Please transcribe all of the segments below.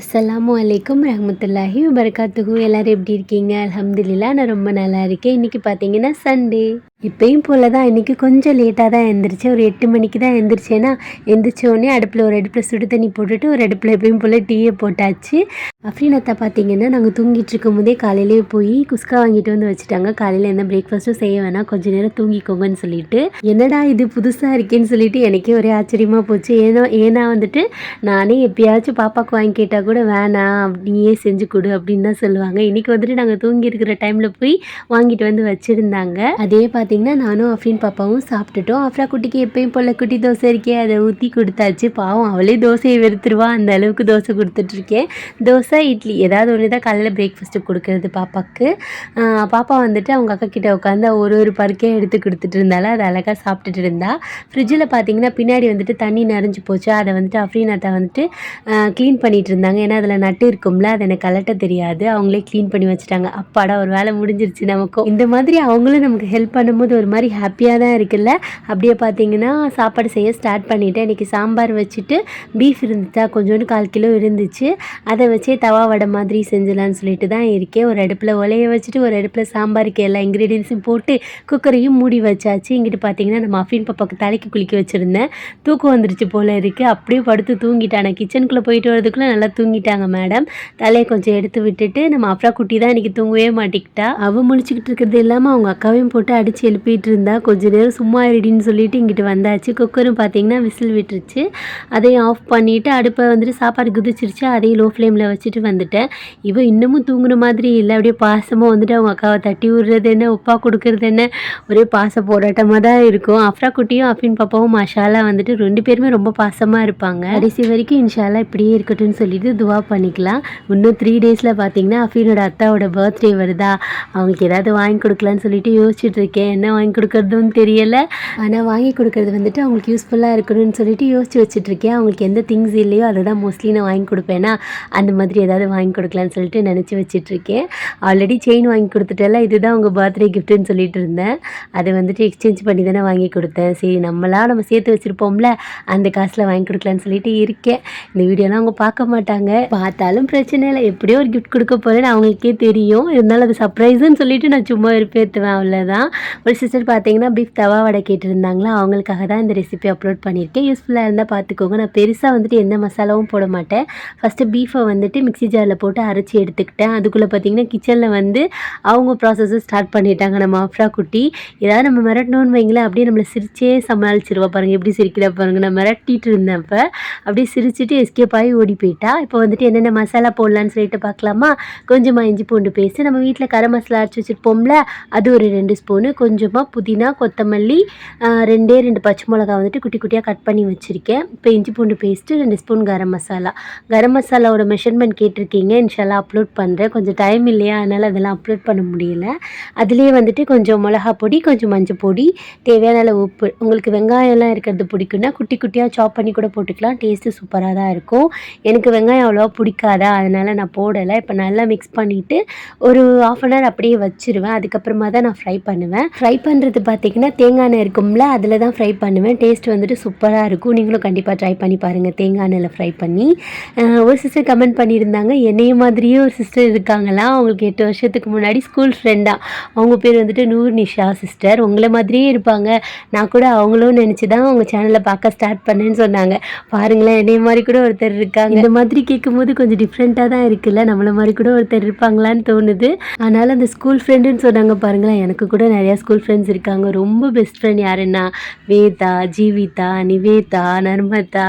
அஸ்ஸலாமு அலைக்கும் ரஹமத்துல்லாஹி வபரகாத்துஹு எல்லாரும் எப்படி இருக்கீங்க? அலமதுல்லா நான் ரொம்ப நல்லா இருக்கேன். இன்றைக்கி பார்த்தீங்கன்னா சண்டே இப்பயும் போல தான் இன்றைக்கி கொஞ்சம் லேட்டாக தான் எழுந்திரிச்சேன் ஒரு எட்டு மணிக்கு தான் எழுந்திரிச்சேன்னா எந்திரிச்ச உடனே அடுப்பில் ஒரு அடுப்பில் சுடு தண்ணி போட்டுட்டு ஒரு அடுப்பில் எப்பயும் போல் டீயை போட்டாச்சு. அஃப்ரீனத்தா பார்த்தீங்கன்னா நாங்கள் தூங்கிட்டு இருக்கும் போதே காலையிலேயே போய் குஸ்கா வாங்கிட்டு வந்து வச்சுட்டாங்க. காலையில் என்ன பிரேக்ஃபாஸ்ட்டும் செய்ய வேணாம். கொஞ்ச நேரம் தூங்கிக்கோங்கன்னு சொல்லிட்டு. என்னடா இது புதுசாக இருக்கேன்னு சொல்லிட்டு எனக்கே ஒரே ஆச்சரியமாக போச்சு. ஏன்னா ஏன்னா வந்துட்டு நானே எப்பயாச்சும் பாப்பாவுக்கு வாங்கி கேட்டால் கூட வேணாம் நீயே செஞ்சு கொடு அப்படின்னு தான் சொல்லுவாங்க. இன்றைக்கி வந்துட்டு நாங்கள் தூங்கி இருக்கிற டைமில் போய் வாங்கிட்டு வந்து வச்சுருந்தாங்க. அதே பார்த்து பார்த்தீங்கன்னா நானும் அஃப்ரின் பாப்பாவும் சாப்பிட்டுட்டோம். அஃப்ரா குட்டிக்கு எப்பயும் போல் குட்டி தோசை இருக்கே அதை ஊற்றி கொடுத்தாச்சு. பாவம் அவளே தோசையை வெறுத்துருவா. அந்த அளவுக்கு தோசை கொடுத்துட்ருக்கேன். தோசை இட்லி ஏதாவது ஒன்று தான் காலையில் பிரேக்ஃபாஸ்ட்டு கொடுக்குறது பாப்பாவுக்கு பாப்பா வந்துட்டு அவங்க அக்கா கிட்டே உட்காந்து ஒரு ஒரு பருக்கையும் எடுத்து கொடுத்துட்டு இருந்தாலும் அதை அழகாக சாப்பிட்டுட்டு இருந்தா. ஃப்ரிட்ஜில் பார்த்தீங்கன்னா பின்னாடி வந்துட்டு தண்ணி நிறைஞ்சு போச்சு. அதை வந்துட்டு அஃப்ரின் அத்தா வந்துட்டு க்ளீன் பண்ணிட்டு இருந்தாங்க. ஏன்னா அதில் நட்டு இருக்கும்ல அதை எனக்கு கலட்ட தெரியாது. அவங்களே க்ளீன் பண்ணி வச்சுட்டாங்க. அப்பாடா ஒரு வேலை முடிஞ்சிருச்சு நமக்கும். இந்த மாதிரி அவங்களும் நமக்கு ஹெல்ப் பண்ணும் பார்க்கும்போது ஒரு மாதிரி ஹாப்பியாக தான் இருக்குல்ல? அப்படியே பார்த்தீங்கன்னா சாப்பாடு செய்ய ஸ்டார்ட் பண்ணிட்டேன். இன்றைக்கி சாம்பார் வச்சுட்டு பீஃப் இருந்துச்சா? கொஞ்சோண்டு கால் கிலோ இருந்துச்சு. அதை வச்சே தவா வடை மாதிரி செஞ்சலான்னு சொல்லிட்டு தான் இருக்கேன். ஒரு அடுப்பில் உலைய வச்சுட்டு ஒரு அடுப்பில் சாம்பாருக்கு எல்லா இன்க்ரீடியன்ஸும் போட்டு குக்கரையும் மூடி வச்சாச்சு. இங்கிட்டு பார்த்தீங்கன்னா நம்ம அஃபின் பாப்பாக்கு தலைக்கு குளிக்க வச்சுருந்தேன். தூக்கம் வந்துருச்சு போல் இருக்குது அப்படியே படுத்து தூங்கிட்டான். கிச்சனுக்குள்ளே போயிட்டு வரதுக்குள்ளே நல்லா தூங்கிட்டாங்க மேடம் தலையை கொஞ்சம் எடுத்து விட்டுட்டு நம்ம அப்ரா குட்டி தான் இன்றைக்கி தூங்கவே மாட்டிக்கிட்டா. அவள் முழிச்சுக்கிட்டு இருக்கிறது இல்லாமல் அவங்க அக்காவையும் போட்டு அடித்து எழுப்பிட்டு இருந்தா கொஞ்ச நேரம் சும்மா இருடின்னு சொல்லிட்டு இங்கிட்டு வந்தாச்சு. குக்கரும் பார்த்தீங்கன்னா விசில் விட்டுருச்சு. அதையும் ஆஃப் பண்ணிவிட்டு அடுப்பை வந்துட்டு சாப்பாடு குதிச்சிருச்சு. அதையும் லோ ஃப்ளேமில் வச்சுட்டு வந்துட்டேன். இவன் இன்னமும் தூங்குன மாதிரி இல்லை. அப்படியே பாசமாக வந்துட்டு அவங்க அக்காவை தட்டி விடுறது என்ன உப்பா கொடுக்கறது என்ன? ஒரே பாச போராட்டமாக தான் இருக்கும். அஃப்ரா குட்டியும் அஃபின் பாப்பாவும் மஷாலா வந்துட்டு ரெண்டு பேருமே ரொம்ப பாசமாக இருப்பாங்க. கடைசி வரைக்கும் இன்ஷாலா இப்படியே இருக்கட்டும்னு சொல்லிட்டு துவா பண்ணிக்கலாம். இன்னும் த்ரீ டேஸில் பார்த்தீங்கன்னா அஃபினோட அத்தாவோட பர்த்டே வருதா? அவங்களுக்கு ஏதாவது வாங்கி கொடுக்கலான்னு சொல்லிட்டு யோசிச்சுட்டு இருக்கேன். என்ன வாங்கி கொடுக்கறதுன்னு தெரியல. ஆனால் வாங்கி கொடுக்கறது வந்துட்டு அவங்களுக்கு யூஸ்ஃபுல்லாக இருக்கணும்னு சொல்லிட்டு யோசிச்சு வச்சுட்ருக்கேன் அவங்களுக்கு எந்த திங்ஸ் இல்லையோ அதை தான் மோஸ்ட்லி நான் வாங்கி கொடுப்பேன்னா அந்த மாதிரி ஏதாவது வாங்கி கொடுக்கலான்னு சொல்லிட்டு நினச்சி வச்சுட்ருக்கேன் ஆல்ரெடி செயின் வாங்கி கொடுத்துட்டேல இதுதான் உங்கள் பர்த்டே கிஃப்ட்டுன்னு சொல்லிட்டு இருந்தேன். அதை வந்துட்டு எக்ஸ்சேஞ்ச் பண்ணி தானே வாங்கி கொடுத்தேன். சரி நம்மளா நம்ம சேர்த்து வச்சுருப்போம்ல அந்த காசில் வாங்கி கொடுக்கலான்னு சொல்லிட்டு இருக்கேன். இந்த வீடியோலாம் அவங்க பார்க்க மாட்டாங்க. பார்த்தாலும் பிரச்சனை இல்லை. எப்படியோ ஒரு கிஃப்ட் கொடுக்க போகிறேன்னு அவங்களுக்கே தெரியும். இருந்தாலும் அது சர்ப்ரைஸுன்னு சொல்லிட்டு நான் சும்மா இருப்பேற்றுவேன் அவ்வளோதான் ஒரு சிஸ்டர் பார்த்தீங்கன்னா பீஃப் தவா வடை கேட்டிருந்தாங்களா? அவங்களுக்காக தான் இந்த ரெசிபி அப்லோட் பண்ணியிருக்கேன். யூஸ்ஃபுல்லாக இருந்தால் பார்த்துக்கோங்க நான் பெருசாக வந்துட்டு எந்த மசாலாவும் போட மாட்டேன். ஃபஸ்ட்டு பீஃபை வந்துட்டு மிக்ஸி ஜாரில் போட்டு அரைச்சி எடுத்துக்கிட்டேன். அதுக்குள்ளே பார்த்தீங்கன்னா கிச்சனில் வந்து அவங்க ப்ராசஸை ஸ்டார்ட் பண்ணிட்டாங்க. நம்ம அஃப்ரா குட்டி. ஏதாவது நம்ம மிரட்டணும்னு வைங்களேன். அப்படியே நம்மளை சிரிச்சே சமாளிச்சிருவா பாருங்கள் எப்படி சிரிக்கிறா பாருங்கள் நான் மிரட்டிட்டு இருந்தேன் அப்படியே சிரிச்சிட்டு எஸ்கேப் ஆகி ஓடி போயிட்டா. இப்போ வந்துட்டு என்னென்ன மசாலா போடலான்னு சொல்லிட்டு பார்க்கலாமா கொஞ்சமாக இஞ்சி பூண்டு பேஸ்ட்டு. நம்ம வீட்டில் கரம் மசாலா அரைச்சி வச்சுருப்போம்ல. அது ஒரு ரெண்டு ஸ்பூனு கொஞ்சமாக புதினா கொத்தமல்லி ரெண்டே ரெண்டு பச்சை மிளகா வந்துட்டு குட்டி குட்டியாக கட் பண்ணி வச்சுருக்கேன். இப்போ இஞ்சி பூண்டு பேஸ்ட்டு ரெண்டு ஸ்பூன் கரம் மசாலா. கரம் மசாலாவோட மெஷர்மெண்ட் கேட்டிருக்கீங்க. இன்ஷால்லா அப்லோட் பண்ணுறேன் கொஞ்சம் டைம் இல்லையா? அதனால் அதெல்லாம் அப்லோட் பண்ண முடியல. அதுலேயே வந்துட்டு கொஞ்சம் மிளகா பொடி கொஞ்சம் மஞ்சள் பொடி தேவையான அளவு உப்பு. உங்களுக்கு வெங்காயம்லாம் இருக்கிறது பிடிக்குன்னா குட்டி குட்டியாக சாப் பண்ணி கூட போட்டுக்கலாம். டேஸ்ட்டு சூப்பராக தான் இருக்கும். எனக்கு வெங்காயம் அவ்வளோவா பிடிக்காதா? அதனால் நான் போடலை. இப்போ நல்லா மிக்ஸ் பண்ணிவிட்டு ஒரு ஆஃப் அன் ஹவர் அப்படியே வச்சுருவேன். அதுக்கப்புறமா தான் நான் ஃப்ரை பண்ணுவேன். ஃப்ரை பண்ணுறது பார்த்தீங்கன்னா தேங்காய் எண்ணெய் இருக்கும்ல அதில் தான் ஃப்ரை பண்ணுவேன். டேஸ்ட் வந்துட்டு சூப்பராக இருக்கும். நீங்களும் கண்டிப்பாக ட்ரை பண்ணி பாருங்கள் தேங்காய் எண்ணெயில் ஃப்ரை பண்ணி. ஒரு சிஸ்டர் கமெண்ட் பண்ணியிருந்தாங்க. என்னைய மாதிரியே ஒரு சிஸ்டர் இருக்காங்களா? அவங்களுக்கு எட்டு வருஷத்துக்கு முன்னாடி ஸ்கூல் ஃப்ரெண்டாக அவங்க பேர் வந்துட்டு நூர் நிஷா சிஸ்டர் உங்களை மாதிரியே இருப்பாங்க. நான் கூட அவங்களும் நினச்சி தான் அவங்க சேனலை பார்க்க ஸ்டார்ட் பண்ணேன்னு சொன்னாங்க. பாருங்களேன் என்னைய மாதிரி கூட ஒருத்தர் இருக்காங்க. இந்த மாதிரி கேட்கும்போது கொஞ்சம் டிஃப்ரெண்ட்டாக தான் இருக்குல்ல? நம்மளை மாதிரி கூட ஒருத்தர் இருப்பாங்களான்னு தோணுது. அதனால் அந்த ஸ்கூல் ஃப்ரெண்டுன்னு சொன்னாங்க பாருங்களேன். எனக்கு கூட நிறையா ஸ்கூல் ஸ்கூல் ஃப்ரெண்ட்ஸ் இருக்காங்க. ரொம்ப பெஸ்ட் ஃப்ரெண்ட் யாருன்னா வேதா ஜீவிதா நிவேதா நர்மதா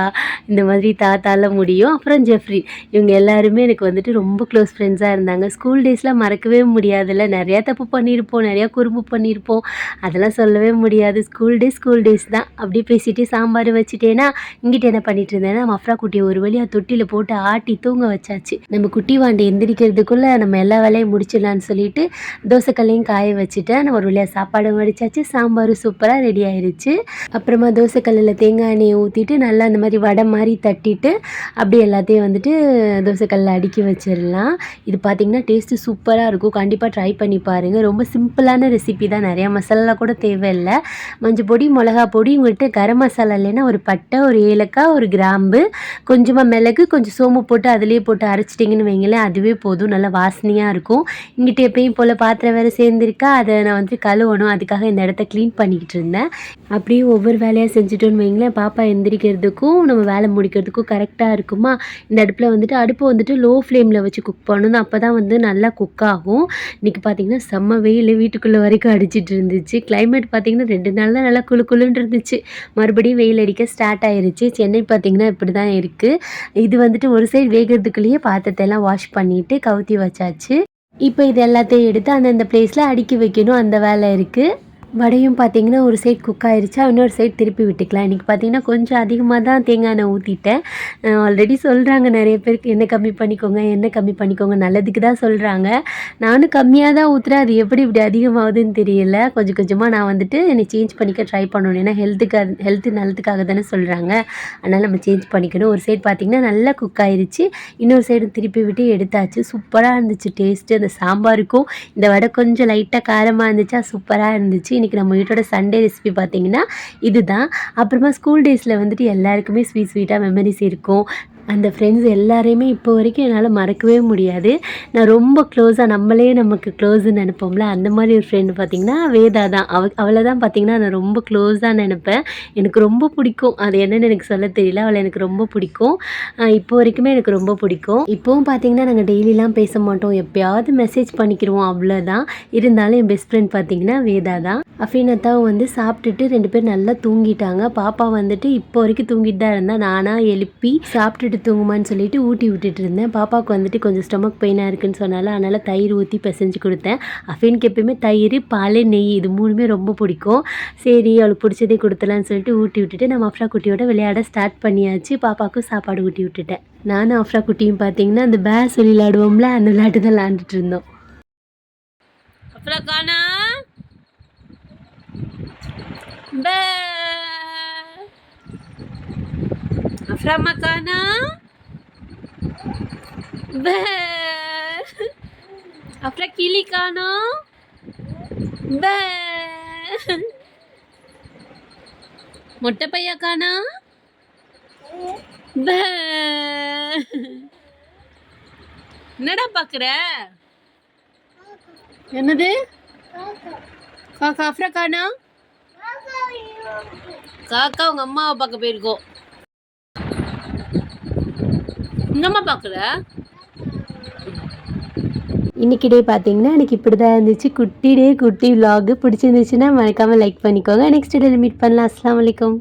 இந்த மாதிரி தாத்தால முடியும். அப்புறம் ஜெஃப்ரி. இவங்க எல்லாருமே எனக்கு வந்துட்டு ரொம்ப க்ளோஸ் ஃப்ரெண்ட்ஸாக இருந்தாங்க. ஸ்கூல் டேஸில் மறக்கவே முடியாதுல்ல. நிறையா தப்பு பண்ணியிருப்போம் நிறையா குறும்பு பண்ணியிருப்போம் அதெல்லாம் சொல்லவே முடியாது. ஸ்கூல் டேஸ் ஸ்கூல் டேஸ் தான். அப்படியே பேசிட்டு சாம்பார் வச்சுட்டேன்னா இங்கிட்ட என்ன பண்ணிட்டு இருந்தேன்னா மஃப்ரா குட்டியை ஒரு வழியாக தொட்டியில் போட்டு ஆட்டி தூங்க வச்சாச்சு. நம்ம குட்டி வாண்டி எந்திரிக்கிறதுக்குள்ளே நம்ம எல்லா வேலையும் முடிச்சிடலான்னு சொல்லிட்டு தோசைக்கல்லையும் காய வச்சுட்டேன். நான் ஒரு வழியாக சாப்பாடு வடித்தாச்சு சாம்பாரும் சூப்பராக ரெடி ஆயிடுச்சு அப்புறமா தோசைக்கல்லில் தேங்காய் எண்ணெயை ஊற்றிட்டு நல்லா அந்த மாதிரி வடை மாதிரி தட்டிட்டு அப்படியே எல்லாத்தையும் வந்துட்டு தோசைக்கல்லில் அடுக்கி வச்சிடலாம். இது பார்த்திங்கன்னா டேஸ்ட்டு சூப்பராக இருக்கும். கண்டிப்பாக ட்ரை பண்ணி பாருங்கள் ரொம்ப சிம்பிளான ரெசிபி தான். நிறையா மசாலா கூட தேவையில்லை. மஞ்சள் பொடி மிளகா பொடி உங்கள்கிட்ட கரம் மசாலா இல்லைன்னா ஒரு பட்டை ஒரு ஏலக்காய் ஒரு கிராம்பு கொஞ்சமாக மிளகு கொஞ்சம் சோம்பு போட்டு அதுலேயே போட்டு அரைச்சிட்டிங்கன்னு வைங்களேன் அதுவே போதும். நல்லா வாசனையாக இருக்கும். இங்கிட்ட எப்பயும் போல் பாத்திரம் வேறு சேர்ந்துருக்கா அதை நான் வந்து கழுவணும். அதுக்காக இந்த இடத்த க்ளீன் பண்ணிக்கிட்டு இருந்தேன். அப்படியே ஒவ்வொரு வேலையாக செஞ்சுட்டோன்னு வைங்களேன். பாப்பா எந்திரிக்கிறதுக்கும் நம்ம வேலை முடிக்கிறதுக்கும் கரெக்டாக இருக்குமா? இந்த அடுப்பில் வந்துட்டு அடுப்பை வந்துட்டு லோ ஃப்ளேமில் வச்சு குக் பண்ணணும். அப்போ தான் வந்து நல்லா குக் ஆகும். இன்றைக்கி பார்த்தீங்கன்னா செம்ம வெயில். வீட்டுக்குள்ளே வரைக்கும் அடிச்சிட்டு இருந்துச்சு. கிளைமேட் பார்த்தீங்கன்னா ரெண்டு நாள் தான் நல்லா குளு குளுன்னு இருந்துச்சு. மறுபடியும் வெயில் அடிக்க ஸ்டார்ட் ஆயிருச்சு. சென்னை பார்த்தீங்கன்னா இப்படி தான் இருக்குது இது வந்துட்டு ஒரு சைடு வேகிறதுக்குள்ளேயே பாத்திரத்தை எல்லாம் வாஷ் பண்ணிட்டு கவுத்தி வச்சாச்சு. இப்போ இது எல்லாத்தையும் எடுத்து அந்தந்த பிளேஸில் அடுக்கி வைக்கணும். அந்த வேலை இருக்குது வடையும் பார்த்தீங்கன்னா ஒரு சைட் குக் ஆயிருச்சா. இன்னொரு சைட் திருப்பி விட்டுக்கலாம். இன்றைக்கி பார்த்தீங்கன்னா கொஞ்சம் அதிகமாக தான் தேங்காய் எண்ணெய் ஊற்றிட்டேன் ஆல்ரெடி சொல்கிறாங்க நிறைய பேருக்கு எண்ணெய் கம்மி பண்ணிக்கோங்க எண்ணெய் கம்மி பண்ணிக்கோங்க. நல்லதுக்கு தான் சொல்கிறாங்க நானும் கம்மியாக தான் ஊற்றுறேன் அது எப்படி இப்படி அதிகமாகுதுன்னு தெரியல. கொஞ்சம் கொஞ்சமாக நான் வந்துட்டு என்னை சேஞ்ச் பண்ணிக்க ட்ரை பண்ணணும். ஏன்னா ஹெல்த்துக்கு ஹெல்த்து நல்லதுக்காக தானே சொல்கிறாங்க அதனால் நம்ம சேஞ்ச் பண்ணிக்கணும். ஒரு சைடு பார்த்திங்கன்னா நல்லா குக் ஆயிடுச்சு இன்னொரு சைடு திருப்பி விட்டு எடுத்தாச்சு. சூப்பராக இருந்துச்சு. டேஸ்ட்டு அந்த சாம்பாருக்கும் இந்த வடை கொஞ்சம் லைட்டாக காரமாக இருந்துச்சா சூப்பராக இருந்துச்சு. இன்றைக்கி நம்ம வீட்டோட சண்டே ரெசிபி பார்த்திங்கன்னா இதுதான். அப்புறமா ஸ்கூல் டேஸில் வந்துட்டு எல்லாருக்குமே ஸ்வீட் ஸ்வீட்டாக மெமரிஸ் இருக்கும். அந்த ஃப்ரெண்ட்ஸ் எல்லாரையுமே இப்போ வரைக்கும் என்னால் மறக்கவே முடியாது. நான் ரொம்ப க்ளோஸாக நம்மளே நமக்கு க்ளோஸ்ன்னு நினைப்போம்ல அந்த மாதிரி ஒரு ஃப்ரெண்டு பார்த்திங்கன்னா வேதா தான். அவ அவளை தான் பார்த்திங்கன்னா நான் ரொம்ப க்ளோஸாக நினைப்பேன். எனக்கு ரொம்ப பிடிக்கும். அது என்னென்னு எனக்கு சொல்ல தெரியல. அவளை எனக்கு ரொம்ப பிடிக்கும். இப்போ வரைக்குமே எனக்கு ரொம்ப பிடிக்கும். இப்போவும் பார்த்திங்கன்னா நாங்கள் டெய்லிலாம் பேச மாட்டோம். எப்போயாவது மெசேஜ் பண்ணிக்கிடுவோம் அவ்வளோதான் இருந்தாலும் என் பெஸ்ட் ஃப்ரெண்ட் பார்த்திங்கன்னா வேதா தான். அஃபீனத்தாவும் வந்து சாப்பிட்டுட்டு ரெண்டு பேரும் நல்லா தூங்கிட்டாங்க. பாப்பா வந்துட்டு இப்போ வரைக்கும் தூங்கிட்டு தான் இருந்தால் நானாக எழுப்பி சாப்பிட்டுட்டு தூங்குமான்னு சொல்லிட்டு ஊட்டி விட்டுட்டு இருந்தேன். பாப்பாவுக்கு வந்துட்டு கொஞ்சம் ஸ்டொமக் பெயினாக இருக்குன்னு சொன்னால அதனால் தயிர் ஊற்றி பிசைஞ்சு கொடுத்தேன். அஃபீனுக்கு எப்பயுமே தயிர் பால் நெய் இது மூணுமே ரொம்ப பிடிக்கும். சரி அவளுக்கு பிடிச்சதே கொடுத்துலான்னு சொல்லிட்டு ஊட்டி விட்டுட்டு நம்ம அஃப்ரா குட்டியோட விளையாட ஸ்டார்ட் பண்ணியாச்சு. பாப்பாவுக்கும் சாப்பாடு ஊட்டி விட்டுட்டேன். நானும் அஃப்ரா குட்டியும் பார்த்தீங்கன்னா அந்த பே சொல்லி விளையாடுவோம்ல அந்த விளையாட்டு தான் விளாண்டுட்டு இருந்தோம். அப்புறம் காணா? பே அப்புறமா காணா பே அப்புறம் கிளி காணோம் பே மொட்டை பையா காணா பே என்னடா பாக்குற என்னது காக்கா காணா காக்கா உங்க அம்மாவை பார்க்க போயிருக்கோம். என்னம்மா அம்மா பார்க்கல டே பார்த்தீங்கன்னா எனக்கு இப்படி தான் இருந்துச்சு. குட்டி டே குட்டி விலாகு பிடிச்சிருந்துச்சுன்னா மறக்காமல் லைக் பண்ணிக்கோங்க. நெக்ஸ்ட் டே மீட் பண்ணலாம். அஸ்லாம் வலைக்கம்